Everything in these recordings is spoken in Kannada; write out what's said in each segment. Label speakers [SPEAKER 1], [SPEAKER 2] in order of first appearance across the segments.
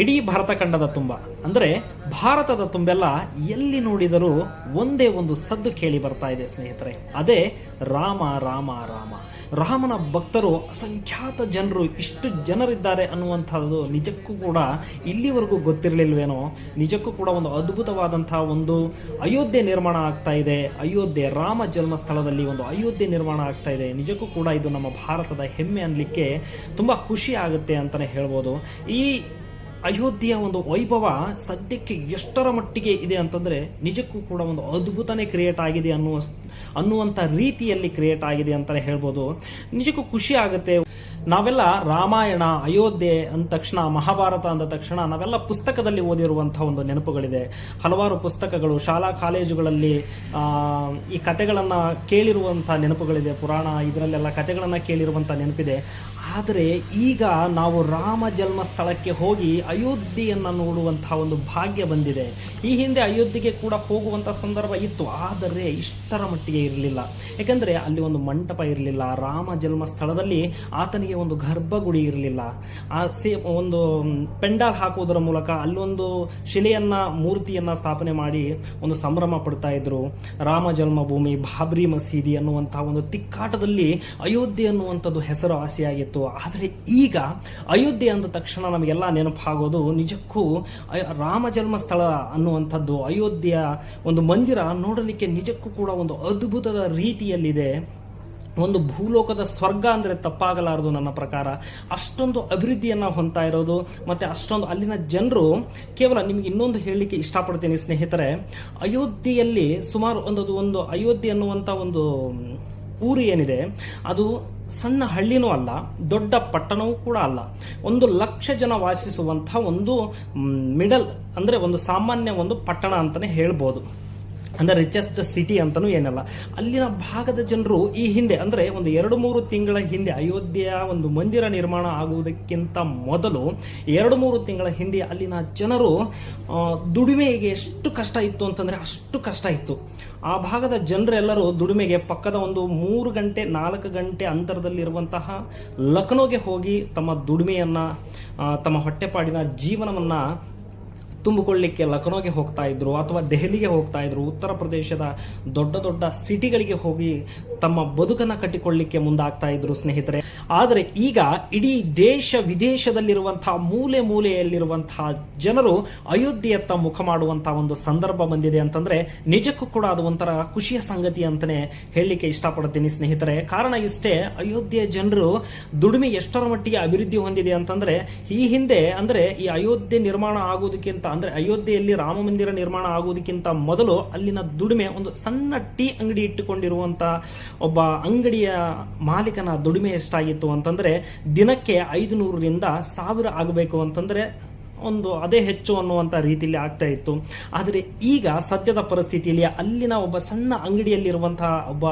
[SPEAKER 1] ಇಡೀ ಭಾರತ ಖಂಡದ ತುಂಬ. ಅಂದರೆ ಭಾರತದ ತುಂಬೆಲ್ಲ ಎಲ್ಲಿ ನೋಡಿದರೂ ಒಂದೇ ಒಂದು ಸದ್ದು ಕೇಳಿ ಬರ್ತಾ ಇದೆ ಸ್ನೇಹಿತರೆ. ಅದೇ ರಾಮ ರಾಮ ರಾಮ. ರಾಮನ ಭಕ್ತರು ಅಸಂಖ್ಯಾತ ಜನರು, ಇಷ್ಟು ಜನರಿದ್ದಾರೆ ಅನ್ನುವಂಥದ್ದು ನಿಜಕ್ಕೂ ಕೂಡ ಇಲ್ಲಿವರೆಗೂ ಗೊತ್ತಿರಲಿಲ್ವೇನೋ? ನಿಜಕ್ಕೂ ಕೂಡ ಒಂದು ಅದ್ಭುತವಾದಂತಹ ಒಂದು ಅಯೋಧ್ಯೆ ನಿರ್ಮಾಣ ಆಗ್ತಾ ಇದೆ. ಅಯೋಧ್ಯೆ ರಾಮ ಜನ್ಮಸ್ಥಳದಲ್ಲಿ ಒಂದು ಅಯೋಧ್ಯೆ ನಿರ್ಮಾಣ ಆಗ್ತಾ ಇದೆ. ನಿಜಕ್ಕೂ ಕೂಡ ಇದು ನಮ್ಮ ಭಾರತದ ಹೆಮ್ಮೆ ಅನ್ಲಿಕ್ಕೆ ತುಂಬ ಖುಷಿ ಆಗುತ್ತೆ ಅಂತಲೇ ಹೇಳ್ಬೋದು. ಈ ಅಯೋಧ್ಯೆಯ ಒಂದು ವೈಭವ ಸದ್ಯಕ್ಕೆ ಎಷ್ಟರ ಮಟ್ಟಿಗೆ ಇದೆ ಅಂತಂದ್ರೆ ನಿಜಕ್ಕೂ ಕೂಡ ಒಂದು ಅದ್ಭುತನೇ ಕ್ರಿಯೇಟ್ ಆಗಿದೆ ಅನ್ನುವ ಅನ್ನುವಂಥ ರೀತಿಯಲ್ಲಿ ಕ್ರಿಯೇಟ್ ಆಗಿದೆ ಅಂತಲೇ ಹೇಳ್ಬೋದು. ನಿಜಕ್ಕೂ ಖುಷಿ ಆಗುತ್ತೆ. ನಾವೆಲ್ಲ ರಾಮಾಯಣ, ಅಯೋಧ್ಯೆ ಅಂದ ತಕ್ಷಣ, ಮಹಾಭಾರತ ಅಂದ ತಕ್ಷಣ ನಾವೆಲ್ಲ ಪುಸ್ತಕದಲ್ಲಿ ಓದಿರುವಂತಹ ಒಂದು ನೆನಪುಗಳಿದೆ. ಹಲವಾರು ಪುಸ್ತಕಗಳು, ಶಾಲಾ ಕಾಲೇಜುಗಳಲ್ಲಿ ಈ ಕತೆಗಳನ್ನು ಕೇಳಿರುವಂಥ ನೆನಪುಗಳಿದೆ. ಪುರಾಣ ಇದರಲ್ಲೆಲ್ಲ ಕತೆಗಳನ್ನು ಕೇಳಿರುವಂಥ ನೆನಪಿದೆ. ಆದರೆ ಈಗ ನಾವು ರಾಮ ಜನ್ಮ ಸ್ಥಳಕ್ಕೆ ಹೋಗಿ ಅಯೋಧ್ಯೆಯನ್ನು ನೋಡುವಂತಹ ಒಂದು ಭಾಗ್ಯ ಬಂದಿದೆ. ಈ ಹಿಂದೆ ಅಯೋಧ್ಯೆಗೆ ಕೂಡ ಹೋಗುವಂಥ ಸಂದರ್ಭ ಇತ್ತು. ಆದರೆ ಇಷ್ಟರ ಮಟ್ಟಿಗೆ ಇರಲಿಲ್ಲ. ಯಾಕೆಂದರೆ ಅಲ್ಲಿ ಒಂದು ಮಂಟಪ ಇರಲಿಲ್ಲ. ರಾಮ ಜನ್ಮ ಸ್ಥಳದಲ್ಲಿ ಆತನಿಗೆ ಒಂದು ಗರ್ಭಗುಡಿ ಇರಲಿಲ್ಲ. ಆ ಸೇ ಒಂದು ಪೆಂಡಾಲ್ ಹಾಕುವುದರ ಮೂಲಕ ಅಲ್ಲೊಂದು ಶಿಲೆಯನ್ನು, ಮೂರ್ತಿಯನ್ನ ಸ್ಥಾಪನೆ ಮಾಡಿ ಒಂದು ಸಂಭ್ರಮ ಪಡ್ತಾ ಇದ್ರು. ರಾಮ ಜನ್ಮಭೂಮಿ, ಬಾಬ್ರಿ ಮಸೀದಿ ಅನ್ನುವಂಥ ಒಂದು ತಿಕ್ಕಾಟದಲ್ಲಿ ಅಯೋಧ್ಯೆ ಅನ್ನುವಂಥದ್ದು ಹೆಸರು ಆಸೆಯಾಗಿತ್ತು. ಆದರೆ ಈಗ ಅಯೋಧ್ಯೆ ಅಂದ ತಕ್ಷಣ ನಮಗೆಲ್ಲ ನೆನಪಾಗೋದು ನಿಜಕ್ಕೂ ರಾಮ ರಾಮ ಜನ್ಮಸ್ಥಳ ಅನ್ನುವಂಥದ್ದು ಅಯೋಧ್ಯೆಯ ಒಂದು ಮಂದಿರ ನೋಡಲಿಕ್ಕೆ ನಿಜಕ್ಕೂ ಕೂಡ ಒಂದು ಅದ್ಭುತದ ರೀತಿಯಲ್ಲಿದೆ. ಒಂದು ಭೂಲೋಕದ ಸ್ವರ್ಗ ಅಂದರೆ ತಪ್ಪಾಗಲಾರದು ನನ್ನ ಪ್ರಕಾರ. ಅಷ್ಟೊಂದು ಅಭಿವೃದ್ಧಿಯನ್ನು ಹೊಂದ್ತಾ ಇರೋದು, ಮತ್ತು ಅಷ್ಟೊಂದು ಅಲ್ಲಿನ ಜನರು ಕೇವಲ ನಿಮಗೆ ಇನ್ನೊಂದು ಹೇಳಲಿಕ್ಕೆ ಇಷ್ಟಪಡ್ತೀನಿ ಸ್ನೇಹಿತರೆ. ಅಯೋಧ್ಯೆಯಲ್ಲಿ ಸುಮಾರು ಒಂದು ಒಂದು ಅಯೋಧ್ಯೆ ಅನ್ನುವಂಥ ಒಂದು ಊರು ಏನಿದೆ, ಅದು ಸಣ್ಣ ಹಳ್ಳಿನೂ ಅಲ್ಲ, ದೊಡ್ಡ ಪಟ್ಟಣವೂ ಕೂಡ ಅಲ್ಲ. ಒಂದು ಲಕ್ಷ ಜನ ವಾಸಿಸುವಂಥ ಒಂದು ಮಿಡಲ್ ಅಂದರೆ ಒಂದು ಸಾಮಾನ್ಯ ಒಂದು ಪಟ್ಟಣ ಅಂತಲೇ ಹೇಳ್ಬೋದು. ಅಂದರೆ ರಿಚೆಸ್ಟ್ ಸಿಟಿ ಅಂತಲೂ ಏನಲ್ಲ. ಅಲ್ಲಿನ ಭಾಗದ ಜನರು ಈ ಹಿಂದೆ, ಅಂದರೆ ಒಂದು ಎರಡು ಮೂರು ತಿಂಗಳ ಹಿಂದೆ ಅಯೋಧ್ಯೆಯ ಒಂದು ಮಂದಿರ ನಿರ್ಮಾಣ ಆಗುವುದಕ್ಕಿಂತ ಮೊದಲು ಎರಡು ಮೂರು ತಿಂಗಳ ಹಿಂದೆ ಅಲ್ಲಿನ ಜನರು ದುಡಿಮೆಗೆ ಎಷ್ಟು ಕಷ್ಟ ಇತ್ತು ಅಂತಂದರೆ ಅಷ್ಟು ಕಷ್ಟ ಇತ್ತು. ಆ ಭಾಗದ ಜನರೆಲ್ಲರೂ ದುಡಿಮೆಗೆ ಪಕ್ಕದ ಒಂದು ಮೂರು ಗಂಟೆ, ನಾಲ್ಕು ಗಂಟೆ ಅಂತರದಲ್ಲಿರುವಂತಹ ಲಕ್ನೋಗೆ ಹೋಗಿ ತಮ್ಮ ದುಡಿಮೆಯನ್ನು ತಮ್ಮ ಹೊಟ್ಟೆಪಾಡಿನ ಜೀವನವನ್ನು ತುಂಬಿಕೊಳ್ಳಿಕ್ಕೆ ಲಖನೌಗೆ ಹೋಗ್ತಾ ಇದ್ರು ಅಥವಾ ದೆಹಲಿಗೆ ಹೋಗ್ತಾ ಇದ್ರು, ಉತ್ತರ ಪ್ರದೇಶದ ದೊಡ್ಡ ದೊಡ್ಡ ಸಿಟಿಗಳಿಗೆ ಹೋಗಿ ತಮ್ಮ ಬದುಕನ್ನು ಕಟ್ಟಿಕೊಳ್ಳಿಕ್ಕೆ ಮುಂದಾಗ್ತಾ ಇದ್ರು ಸ್ನೇಹಿತರೆ. ಆದರೆ ಈಗ ಇಡೀ ದೇಶ ವಿದೇಶದಲ್ಲಿರುವಂತಹ ಮೂಲೆ ಮೂಲೆಯಲ್ಲಿರುವಂತಹ ಜನರು ಅಯೋಧ್ಯೆಯತ್ತ ಮುಖ ಮಾಡುವಂತಹ ಒಂದು ಸಂದರ್ಭ ಬಂದಿದೆ ಅಂತಂದ್ರೆ ನಿಜಕ್ಕೂ ಕೂಡ ಅದು ಒಂಥರ ಖುಷಿಯ ಸಂಗತಿ ಅಂತಾನೆ ಹೇಳಲಿಕ್ಕೆ ಇಷ್ಟಪಡ್ತೀನಿ ಸ್ನೇಹಿತರೆ. ಕಾರಣ ಇಷ್ಟೇ ಅಯೋಧ್ಯೆಯ ಜನರು ದುಡಿಮೆ ಎಷ್ಟರ ಮಟ್ಟಿಗೆ ಅಭಿವೃದ್ಧಿ ಹೊಂದಿದೆ ಅಂತಂದ್ರೆ ಈ ಹಿಂದೆ ಅಂದ್ರೆ ಈ ಅಯೋಧ್ಯೆ ನಿರ್ಮಾಣ ಆಗುವುದಕ್ಕಿಂತ ಅಂದ್ರೆ ಅಯೋಧ್ಯೆಯಲ್ಲಿ ರಾಮ ಮಂದಿರ ನಿರ್ಮಾಣ ಆಗುವುದಕ್ಕಿಂತ ಮೊದಲು ಅಲ್ಲಿನ ದುಡಿಮೆ, ಒಂದು ಸಣ್ಣ ಟೀ ಅಂಗಡಿ ಇಟ್ಟುಕೊಂಡಿರುವಂತ ಒಬ್ಬ ಅಂಗಡಿಯ ಮಾಲೀಕನ ದುಡಿಮೆ ಎಷ್ಟಾಗಿತ್ತು ಅಂತಂದ್ರೆ ದಿನಕ್ಕೆ ಐದು ನೂರರಿಂದ ಸಾವಿರ ಆಗಬೇಕು ಅಂತಂದ್ರೆ ಒಂದು ಅದೇ ಹೆಚ್ಚು ಅನ್ನುವಂಥ ರೀತಿಯಲ್ಲಿ ಆಗ್ತಾ ಇತ್ತು. ಆದರೆ ಈಗ ಸದ್ಯದ ಪರಿಸ್ಥಿತಿಯಲ್ಲಿ ಅಲ್ಲಿನ ಒಬ್ಬ ಸಣ್ಣ ಅಂಗಡಿಯಲ್ಲಿರುವಂತಹ ಒಬ್ಬ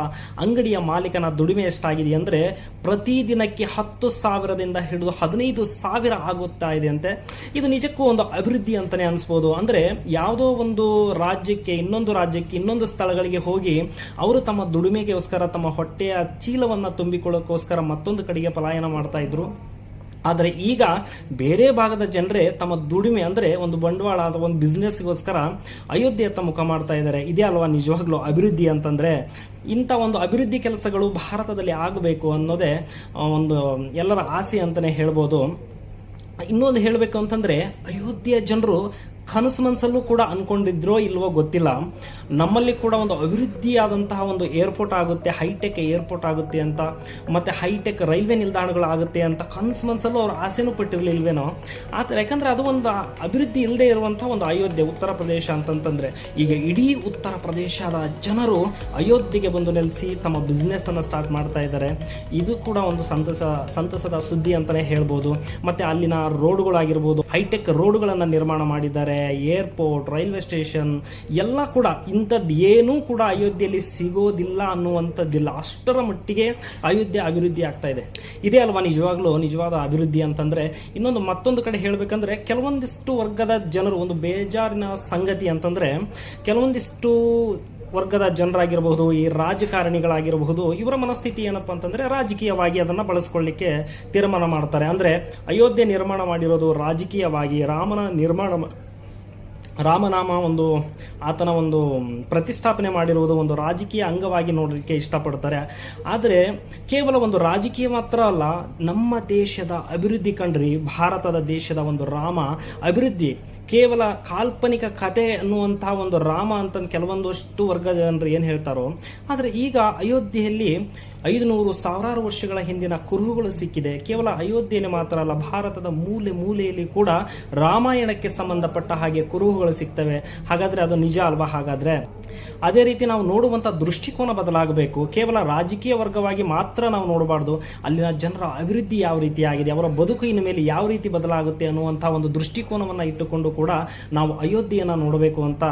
[SPEAKER 1] ಅಂಗಡಿಯ ಮಾಲೀಕನ ದುಡಿಮೆ ಎಷ್ಟಾಗಿದೆ ಅಂದರೆ ಪ್ರತಿದಿನಕ್ಕೆ ಹತ್ತು ಸಾವಿರದಿಂದ ಹಿಡಿದು ಹದಿನೈದು ಸಾವಿರ ಆಗುತ್ತಾ ಇದೆ ಅಂತೆ. ಇದು ನಿಜಕ್ಕೂ ಒಂದು ಅಭಿವೃದ್ಧಿ ಅಂತಲೇ ಅನಿಸ್ಬೋದು. ಅಂದರೆ ಯಾವುದೋ ಒಂದು ರಾಜ್ಯಕ್ಕೆ, ಇನ್ನೊಂದು ರಾಜ್ಯಕ್ಕೆ, ಇನ್ನೊಂದು ಸ್ಥಳಗಳಿಗೆ ಹೋಗಿ ಅವರು ತಮ್ಮ ದುಡಿಮೆಗೋಸ್ಕರ, ತಮ್ಮ ಹೊಟ್ಟೆಯ ಚೀಲವನ್ನು ತುಂಬಿಕೊಳ್ಳೋಕ್ಕೋಸ್ಕರ ಮತ್ತೊಂದು ಕಡೆಗೆ ಪಲಾಯನ ಮಾಡ್ತಾ ಇದ್ರು. ಆದರೆ ಈಗ ಬೇರೆ ಭಾಗದ ಜನರೇ ತಮ್ಮ ದುಡಿಮೆ ಅಂದರೆ ಒಂದು ಬಂಡವಾಳ ಅಥವಾ ಒಂದು ಬಿಸ್ನೆಸ್ಗೋಸ್ಕರ ಅಯೋಧ್ಯೆಯತ್ತ ಮುಖ ಮಾಡ್ತಾ ಇದ್ದಾರೆ. ಇದೇ ಅಲ್ವಾ ನಿಜವಾಗ್ಲೂ ಅಭಿವೃದ್ಧಿ ಅಂತಂದರೆ? ಇಂಥ ಒಂದು ಅಭಿವೃದ್ಧಿ ಕೆಲಸಗಳು ಭಾರತದಲ್ಲಿ ಆಗಬೇಕು ಅನ್ನೋದೇ ಒಂದು, ಎಲ್ಲರ ಆಸೆ ಅಂತಲೇ ಹೇಳ್ಬೋದು. ಇನ್ನೊಂದು ಹೇಳಬೇಕು ಅಂತಂದರೆ, ಅಯೋಧ್ಯೆಯ ಜನರು ಕನಸು ಮನಸ್ಸಲ್ಲೂ ಕೂಡ ಅಂದ್ಕೊಂಡಿದ್ರೋ ಇಲ್ವೋ ಗೊತ್ತಿಲ್ಲ. ನಮ್ಮಲ್ಲಿ ಕೂಡ ಒಂದು ಅಭಿವೃದ್ಧಿಯಾದಂತಹ ಒಂದು ಏರ್ಪೋರ್ಟ್ ಆಗುತ್ತೆ, ಹೈಟೆಕ್ ಏರ್ಪೋರ್ಟ್ ಆಗುತ್ತೆ ಅಂತ, ಮತ್ತೆ ಹೈಟೆಕ್ ರೈಲ್ವೆ ನಿಲ್ದಾಣಗಳು ಆಗುತ್ತೆ ಅಂತ ಕನಸು ಮನಸ್ಸಲ್ಲೂ ಅವ್ರು ಆಸೆನೂ ಪಟ್ಟಿರಲಿಲ್ವೇನೋ? ಆ ಥರ ಯಾಕಂದರೆ ಅದು ಒಂದು ಅಭಿವೃದ್ಧಿ ಇಲ್ಲದೆ ಇರುವಂಥ ಒಂದು ಅಯೋಧ್ಯೆ, ಉತ್ತರ ಪ್ರದೇಶ ಅಂತಂತಂದ್ರೆ, ಈಗ ಇಡೀ ಉತ್ತರ ಪ್ರದೇಶದ ಜನರು ಅಯೋಧ್ಯೆಗೆ ಬಂದು ನೆಲೆಸಿ ತಮ್ಮ ಬಿಸ್ನೆಸ್ ಅನ್ನು ಸ್ಟಾರ್ಟ್ ಮಾಡ್ತಾ ಇದ್ದಾರೆ. ಇದು ಕೂಡ ಒಂದು ಸಂತಸ, ಸಂತಸದ ಸುದ್ದಿ ಅಂತಲೇ ಹೇಳ್ಬೋದು. ಮತ್ತೆ ಅಲ್ಲಿನ ರೋಡ್ಗಳಾಗಿರ್ಬೋದು ಹೈಟೆಕ್ ರೋಡ್ಗಳನ್ನು ನಿರ್ಮಾಣ ಮಾಡಿದ್ದಾರೆ. ಏರ್ಪೋರ್ಟ್, ರೈಲ್ವೆ ಸ್ಟೇಷನ್, ಎಲ್ಲ ಕೂಡ ಇಂಥದ್ದು ಏನೂ ಕೂಡ ಅಯೋಧ್ಯೆಯಲ್ಲಿ ಸಿಗೋದಿಲ್ಲ ಅನ್ನುವಂಥದ್ದಿಲ್ಲ. ಅಷ್ಟರ ಮಟ್ಟಿಗೆ ಅಯೋಧ್ಯೆ ಅಭಿವೃದ್ಧಿ ಆಗ್ತಾ ಇದೆ. ಇದೇ ಅಲ್ವಾ ನಿಜವಾಗ್ಲೂ ನಿಜವಾದ ಅಭಿವೃದ್ಧಿ ಅಂತಂದ್ರೆ? ಇನ್ನೊಂದು ಮತ್ತೊಂದು ಕಡೆ ಹೇಳಬೇಕಂದ್ರೆ ಕೆಲವೊಂದಿಷ್ಟು ವರ್ಗದ ಜನರು, ಒಂದು ಬೇಜಾರಿನ ಸಂಗತಿ ಅಂತಂದ್ರೆ, ಕೆಲವೊಂದಿಷ್ಟು ವರ್ಗದ ಜನರಾಗಿರಬಹುದು, ಈ ರಾಜಕಾರಣಿಗಳಾಗಿರಬಹುದು, ಇವರ ಮನಸ್ಥಿತಿ ಏನಪ್ಪ ಅಂತಂದ್ರೆ ರಾಜಕೀಯವಾಗಿ ಅದನ್ನ ಬಳಸ್ಕೊಳ್ಳಿಕ್ಕೆ ತೀರ್ಮಾನ ಮಾಡ್ತಾರೆ. ಅಂದ್ರೆ ಅಯೋಧ್ಯೆ ನಿರ್ಮಾಣ ಮಾಡಿರೋದು ರಾಜಕೀಯವಾಗಿ, ರಾಮನ ನಿರ್ಮಾಣ ರಾಮನಾಮ ಒಂದು, ಆತನ ಒಂದು ಪ್ರತಿಷ್ಠಾಪನೆ ಮಾಡಿರುವುದು ಒಂದು ರಾಜಕೀಯ ಅಂಗವಾಗಿ ನೋಡಲಿಕ್ಕೆ ಇಷ್ಟಪಡ್ತಾರೆ. ಆದರೆ ಕೇವಲ ಒಂದು ರಾಜಕೀಯ ಮಾತ್ರ ಅಲ್ಲ, ನಮ್ಮ ದೇಶದ ಅಭಿವೃದ್ಧಿ ಕಂಡ್ರಿ, ಭಾರತದ ದೇಶದ ಒಂದು ರಾಮ ಅಭಿವೃದ್ಧಿ. ಕೇವಲ ಕಾಲ್ಪನಿಕ ಕತೆ ಅನ್ನುವಂತಹ ಒಂದು ರಾಮ ಅಂತ ಕೆಲವೊಂದಷ್ಟು ವರ್ಗದ ಜನರು ಏನು ಹೇಳ್ತಾರೋ, ಆದರೆ ಈಗ ಅಯೋಧ್ಯೆಯಲ್ಲಿ ಐದುನೂರು ಸಾವಿರಾರು ವರ್ಷಗಳ ಹಿಂದಿನ ಕುರುಹುಗಳು ಸಿಕ್ಕಿದೆ. ಕೇವಲ ಅಯೋಧ್ಯೆಯಲ್ಲಿ ಮಾತ್ರ ಅಲ್ಲ, ಭಾರತದ ಮೂಲೆ ಮೂಲೆಯಲ್ಲಿ ಕೂಡ ರಾಮಾಯಣಕ್ಕೆ ಸಂಬಂಧಪಟ್ಟ ಹಾಗೆ ಕುರುಹುಗಳು ಸಿಗ್ತವೆ. ಹಾಗಾದ್ರೆ ಅದು ನಿಜ ಅಲ್ವಾ ಹಾಗಾದ್ರೆ? ಅದೇ ರೀತಿ ನಾವು ನೋಡುವಂತ ದೃಷ್ಟಿಕೋನ ಬದಲಾಗಬೇಕು. ಕೇವಲ ರಾಜಕೀಯ ವರ್ಗವಾಗಿ ಮಾತ್ರ ನಾವು ನೋಡಬಾರ್ದು. ಅಲ್ಲಿನ ಜನರ ಅಭಿವೃದ್ಧಿ ಯಾವ ರೀತಿ ಆಗಿದೆ ಅವರ ಬದುಕು ಇನ್ನು ಮೇಲೆ ಯಾವ ರೀತಿ ಬದಲಾಗುತ್ತೆ ಅನ್ನುವಂತಹ ಒಂದು ದೃಷ್ಟಿಕೋನವನ್ನ ಇಟ್ಟುಕೊಂಡು ಕೂಡ ನಾವು ಅಯೋಧ್ಯೆಯನ್ನು ನೋಡಬೇಕು ಅಂತ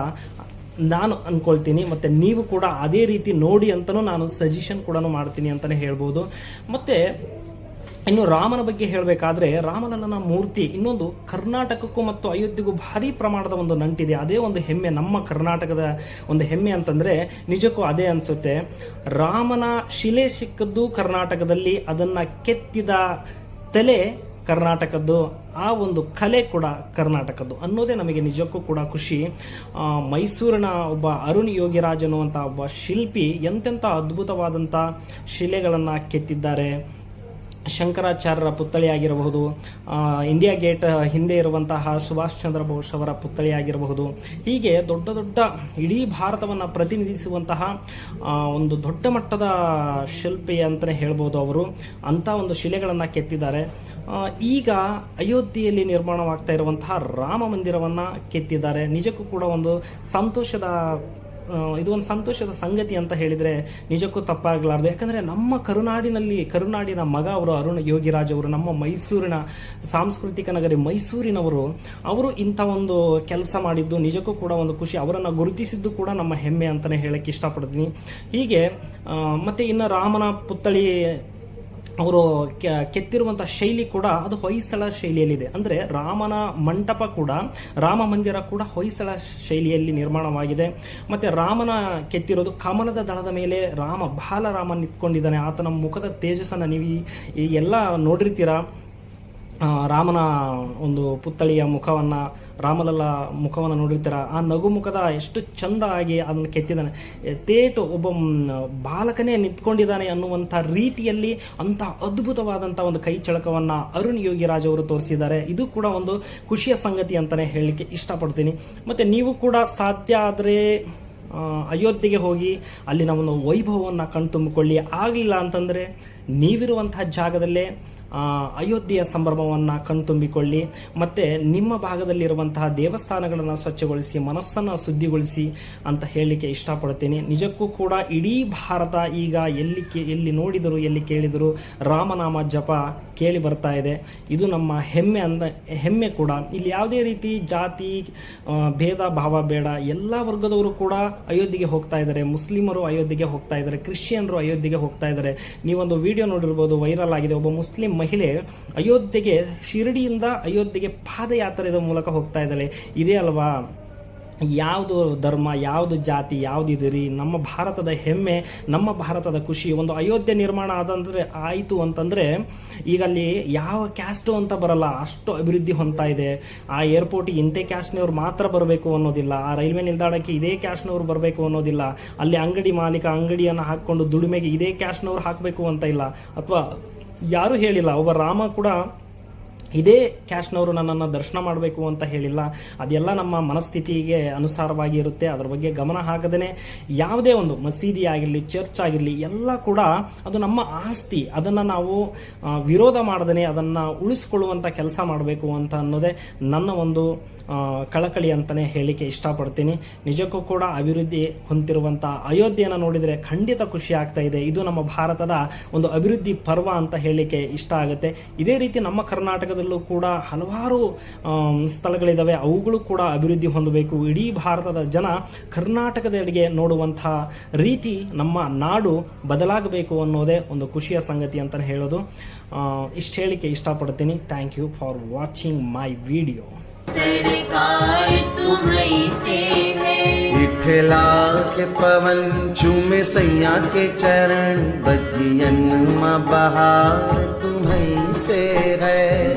[SPEAKER 1] ನಾನು ಅಂದ್ಕೊಳ್ತೀನಿ ಮತ್ತು ನೀವು ಕೂಡ ಅದೇ ರೀತಿ ನೋಡಿ ಅಂತಲೂ ನಾನು ಸಜೆಷನ್ ಕೂಡ ಮಾಡ್ತೀನಿ ಅಂತಲೇ ಹೇಳ್ಬೋದು. ಮತ್ತು ಇನ್ನು ರಾಮನ ಬಗ್ಗೆ ಹೇಳಬೇಕಾದ್ರೆ ರಾಮಲಲ್ಲನ ಮೂರ್ತಿ ಇನ್ನೊಂದು ಕರ್ನಾಟಕಕ್ಕೂ ಮತ್ತು ಅಯೋಧ್ಯೆಗೂ ಭಾರಿ ಪ್ರಮಾಣದ ಒಂದು ನಂಟಿದೆ. ಅದೇ ಒಂದು ಹೆಮ್ಮೆ ನಮ್ಮ ಕರ್ನಾಟಕದ ಒಂದು ಹೆಮ್ಮೆ ಅಂತಂದರೆ ನಿಜಕ್ಕೂ ಅದೇ ಅನಿಸುತ್ತೆ. ರಾಮನ ಶಿಲೆ ಸಿಕ್ಕದ್ದು ಕರ್ನಾಟಕದಲ್ಲಿ ಅದನ್ನು ಕೆತ್ತಿದ ತಲೆ ಕರ್ನಾಟಕದ್ದು, ಆ ಒಂದು ಕಲೆ ಕೂಡ ಕರ್ನಾಟಕದ್ದು. ಅನ್ನೋದೇ ನಮಗೆ ನಿಜಕ್ಕೂ ಕೂಡ ಖುಷಿ. ಮೈಸೂರಿನ ಒಬ್ಬ ಅರುಣ್ ಯೋಗಿರಾಜ್ ಅನ್ನುವಂಥ ಒಬ್ಬ ಶಿಲ್ಪಿ ಎಂತೆಂಥ ಅದ್ಭುತವಾದಂಥ ಶಿಲೆಗಳನ್ನು ಕೆತ್ತಿದ್ದಾರೆ. ಶಂಕರಾಚಾರ್ಯರ ಪುತ್ಥಳಿ ಆಗಿರಬಹುದು ಇಂಡಿಯಾ ಗೇಟ್ ಹಿಂದೆ ಇರುವಂತಹ ಸುಭಾಷ್ ಚಂದ್ರ ಬೋಸ್ ಅವರ ಪುತ್ಥಳಿ ಆಗಿರಬಹುದು. ಹೀಗೆ ದೊಡ್ಡ ದೊಡ್ಡ ಇಡೀ ಭಾರತವನ್ನು ಪ್ರತಿನಿಧಿಸುವಂತಹ ಒಂದು ದೊಡ್ಡ ಮಟ್ಟದ ಶಿಲ್ಪಿ ಅಂತಲೇ ಹೇಳ್ಬೋದು ಅವರು. ಅಂಥ ಒಂದು ಶಿಲೆಗಳನ್ನು ಕೆತ್ತಿದ್ದಾರೆ. ಈಗ ಅಯೋಧ್ಯೆಯಲ್ಲಿ ನಿರ್ಮಾಣವಾಗ್ತಾ ಇರುವಂತಹ ರಾಮ ಮಂದಿರವನ್ನು ಕೆತ್ತಿದ್ದಾರೆ. ನಿಜಕ್ಕೂ ಕೂಡ ಒಂದು ಸಂತೋಷದ ಇದು ಒಂದು ಸಂತೋಷದ ಸಂಗತಿ ಅಂತ ಹೇಳಿದರೆ ನಿಜಕ್ಕೂ ತಪ್ಪಾಗಲಾರ್ದು. ಯಾಕಂದರೆ ನಮ್ಮ ಕರುನಾಡಿನಲ್ಲಿ, ಕರುನಾಡಿನ ಮಗ ಅವರು ಅರುಣ ಯೋಗಿರಾಜ್ ಅವರು, ನಮ್ಮ ಮೈಸೂರಿನ ಸಾಂಸ್ಕೃತಿಕ ನಗರಿ ಮೈಸೂರಿನವರು, ಅವರು ಇಂಥ ಒಂದು ಕೆಲಸ ಮಾಡಿದ್ದು ನಿಜಕ್ಕೂ ಕೂಡ ಒಂದು ಖುಷಿ. ಅವರನ್ನು ಗುರುತಿಸಿದ್ದು ಕೂಡ ನಮ್ಮ ಹೆಮ್ಮೆ ಅಂತಲೇ ಹೇಳಕ್ಕೆ ಇಷ್ಟಪಡ್ತೀನಿ. ಹೀಗೆ ಮತ್ತು ಇನ್ನು ರಾಮನ ಪುತ್ಥಳಿ ಅವರು ಕೆತ್ತಿರುವಂಥ ಶೈಲಿ ಕೂಡ ಅದು ಹೊಯ್ಸಳ ಶೈಲಿಯಲ್ಲಿದೆ. ಅಂದರೆ ರಾಮನ ಮಂಟಪ ಕೂಡ, ರಾಮ ಮಂದಿರ ಕೂಡ ಹೊಯ್ಸಳ ಶೈಲಿಯಲ್ಲಿ ನಿರ್ಮಾಣವಾಗಿದೆ. ಮತ್ತು ರಾಮನ ಕೆತ್ತಿರೋದು ಕಮಲದ ದಳದ ಮೇಲೆ ರಾಮ ಬಾಲರಾಮ ನಿಂತ್ಕೊಂಡಿದ್ದಾನೆ. ಆತನ ಮುಖದ ತೇಜಸ್ಸನ್ನು ನೀವು ಈ- ಎಲ್ಲ ನೋಡಿರ್ತೀರಾ. ರಾಮನ ಒಂದು ಪುತ್ಥಳಿಯ ಮುಖವನ್ನು, ರಾಮಲಲ್ಲ ಮುಖವನ್ನು ನೋಡಿರ್ತೀರ? ಆ ನಗು ಮುಖದ ಎಷ್ಟು ಚಂದ ಆಗಿ ಅದನ್ನು ಕೆತ್ತಿದ್ದಾನೆ. ತೇಟು ಒಬ್ಬ ಬಾಲಕನೇ ನಿಂತ್ಕೊಂಡಿದ್ದಾನೆ ಅನ್ನುವಂಥ ರೀತಿಯಲ್ಲಿ ಅಂಥ ಅದ್ಭುತವಾದಂಥ ಒಂದು ಕೈ ಚಳಕವನ್ನು ಅರುಣ್ ಯೋಗಿರಾಜ್ ಅವರು ತೋರಿಸಿದ್ದಾರೆ. ಇದು ಕೂಡ ಒಂದು ಖುಷಿಯ ಸಂಗತಿ ಅಂತಲೇ ಹೇಳಲಿಕ್ಕೆ ಇಷ್ಟಪಡ್ತೀನಿ. ಮತ್ತು ನೀವು ಕೂಡ ಸಾಧ್ಯ ಆದರೆ ಅಯೋಧ್ಯೆಗೆ ಹೋಗಿ ಅಲ್ಲಿನ ಒಂದು ವೈಭವವನ್ನು ಕಣ್ತುಂಬಿಕೊಳ್ಳಿ. ಆಗಲಿಲ್ಲ ಅಂತಂದರೆ ನೀವಿರುವಂತಹ ಜಾಗದಲ್ಲೇ ಅಯೋಧ್ಯೆಯ ಸಂಭ್ರಮವನ್ನು ಕಣ್ತುಂಬಿಕೊಳ್ಳಿ, ಮತ್ತು ನಿಮ್ಮ ಭಾಗದಲ್ಲಿರುವಂತಹ ದೇವಸ್ಥಾನಗಳನ್ನು ಸ್ವಚ್ಛಗೊಳಿಸಿ, ಮನಸ್ಸನ್ನು ಶುದ್ಧಿಗೊಳಿಸಿ ಅಂತ ಹೇಳಲಿಕ್ಕೆ ಇಷ್ಟಪಡ್ತೀನಿ ನಿಜಕ್ಕೂ ಕೂಡ ಇಡೀ ಭಾರತ ಈಗ ಎಲ್ಲಿ ಕೇ, ಎಲ್ಲಿ ನೋಡಿದರು, ಎಲ್ಲಿ ಕೇಳಿದರು ರಾಮನಾಮ ಜಪ ಕೇಳಿ ಬರ್ತಾ ಇದೆ. ಇದು ನಮ್ಮ ಹೆಮ್ಮೆ ಅಂದ, ಹೆಮ್ಮೆ ಕೂಡ. ಇಲ್ಲಿ ಯಾವುದೇ ರೀತಿ ಜಾತಿ ಭೇದ, ಭಾವ, ಬೇಡ. ಎಲ್ಲ ವರ್ಗದವರು ಕೂಡ ಅಯೋಧ್ಯೆಗೆ ಹೋಗ್ತಾ ಇದ್ದಾರೆ. ಮುಸ್ಲಿಮರು ಅಯೋಧ್ಯೆಗೆ ಹೋಗ್ತಾ ಇದ್ದಾರೆ. ಕ್ರಿಶ್ಚಿಯನ್ರು ಅಯೋಧ್ಯೆಗೆ ಹೋಗ್ತಾ ಇದ್ದಾರೆ. ನೀವೊಂದು ವಿಡಿಯೋ ನೋಡಿರ್ಬೋದು ವೈರಲ್ ಆಗಿದೆ. ಒಬ್ಬ ಮುಸ್ಲಿಂ ಮಹಿಳೆ ಅಯೋಧ್ಯೆಗೆ ಶಿರಡಿಯಿಂದ ಅಯೋಧ್ಯೆಗೆ ಪಾದಯಾತ್ರೆಯ ಮೂಲಕ ಹೋಗ್ತಾ ಇದ್ದಾಳೆ. ಇದೇ ಅಲ್ವಾ? ಯಾವುದು ಧರ್ಮ, ಯಾವುದು ಜಾತಿ, ಯಾವುದು ಇದಿರಿ ನಮ್ಮ ಭಾರತದ ಹೆಮ್ಮೆ, ನಮ್ಮ ಭಾರತದ ಖುಷಿ. ಒಂದು ಅಯೋಧ್ಯೆ ನಿರ್ಮಾಣ ಆದಂದ್ರೆ ಆಯಿತು ಅಂತಂದ್ರೆ ಈಗ ಅಲ್ಲಿ ಯಾವ ಕ್ಯಾಸ್ಟು ಅಂತ ಬರಲ್ಲ. ಅಷ್ಟು ಅಭಿವೃದ್ಧಿ ಹೊಂದ್ತಾ ಇದೆ. ಆ ಏರ್ಪೋರ್ಟಿಗೆ ಇಂಥ ಕ್ಯಾಸ್ಟ್ನವ್ರು ಮಾತ್ರ ಬರಬೇಕು ಅನ್ನೋದಿಲ್ಲ. ಆ ರೈಲ್ವೆ ನಿಲ್ದಾಣಕ್ಕೆ ಇದೇ ಕ್ಯಾಸ್ಟ್ನವ್ರು ಬರಬೇಕು ಅನ್ನೋದಿಲ್ಲ. ಅಲ್ಲಿ ಅಂಗಡಿ ಮಾಲೀಕ ಅಂಗಡಿಯನ್ನು ಹಾಕ್ಕೊಂಡು ದುಡಿಮೆಗೆ ಇದೇ ಕ್ಯಾಸ್ಟ್ನವ್ರು ಹಾಕಬೇಕು ಅಂತ ಇಲ್ಲ. ಅಥವಾ ಯಾರು ಹೇಳಿಲ್ಲ. ಒಬ್ಬ ರಾಮ ಕೂಡ ಇದೇ ಕ್ಯಾಶ್ನವರು ನನ್ನನ್ನು ದರ್ಶನ ಮಾಡಬೇಕು ಅಂತ ಹೇಳಿಲ್ಲ. ಅದೆಲ್ಲ ನಮ್ಮ ಮನಸ್ಥಿತಿಗೆ ಅನುಸಾರವಾಗಿ ಇರುತ್ತೆ. ಅದರ ಬಗ್ಗೆ ಗಮನ ಹಾಕದೇ ಯಾವುದೇ ಒಂದು ಮಸೀದಿ ಆಗಿರಲಿ, ಚರ್ಚ್ ಆಗಿರಲಿ, ಎಲ್ಲ ಕೂಡ ಅದು ನಮ್ಮ ಆಸ್ತಿ. ಅದನ್ನು ನಾವು ವಿರೋಧ ಮಾಡದೇ ಅದನ್ನು ಉಳಿಸ್ಕೊಳ್ಳುವಂಥ ಕೆಲಸ ಮಾಡಬೇಕು ಅಂತ ಅನ್ನೋದೇ ನನ್ನ ಒಂದು ಕಳಕಳಿ ಅಂತಲೇ ಹೇಳಲಿಕ್ಕೆ ಇಷ್ಟಪಡ್ತೀನಿ. ನಿಜಕ್ಕೂ ಕೂಡ ಅಭಿವೃದ್ಧಿ ಹೊಂದಿರುವಂಥ ಅಯೋಧ್ಯೆಯನ್ನು ನೋಡಿದರೆ ಖಂಡಿತ ಖುಷಿ ಆಗ್ತಾ ಇದೆ. ಇದು ನಮ್ಮ ಭಾರತದ ಒಂದು ಅಭಿವೃದ್ಧಿ ಪರ್ವ ಅಂತ ಹೇಳಲಿಕ್ಕೆ ಇಷ್ಟ ಆಗುತ್ತೆ. ಇದೇ ರೀತಿ ನಮ್ಮ ಕರ್ನಾಟಕದಲ್ಲೂ ಕೂಡ ಹಲವಾರು ಸ್ಥಳಗಳಿದ್ದಾವೆ ಅವುಗಳು ಕೂಡ ಅಭಿವೃದ್ಧಿ ಹೊಂದಬೇಕು. ಇಡೀ ಭಾರತದ ಜನ ಕರ್ನಾಟಕದೆಡೆಗೆ ನೋಡುವಂತಹ ರೀತಿ ನಮ್ಮ ನಾಡು ಬದಲಾಗಬೇಕು ಅನ್ನೋದೇ ಒಂದು ಖುಷಿಯ ಸಂಗತಿ ಅಂತ ಹೇಳೋದು. ಇಷ್ಟು ಹೇಳಲಿಕ್ಕೆ ಇಷ್ಟಪಡ್ತೀನಿ. Thank you for watching my video
[SPEAKER 2] सरकार तुम्हीं से है?
[SPEAKER 3] विठला के पवन चूमे सैया के चरण बगियन में बहार तुम्हें से है।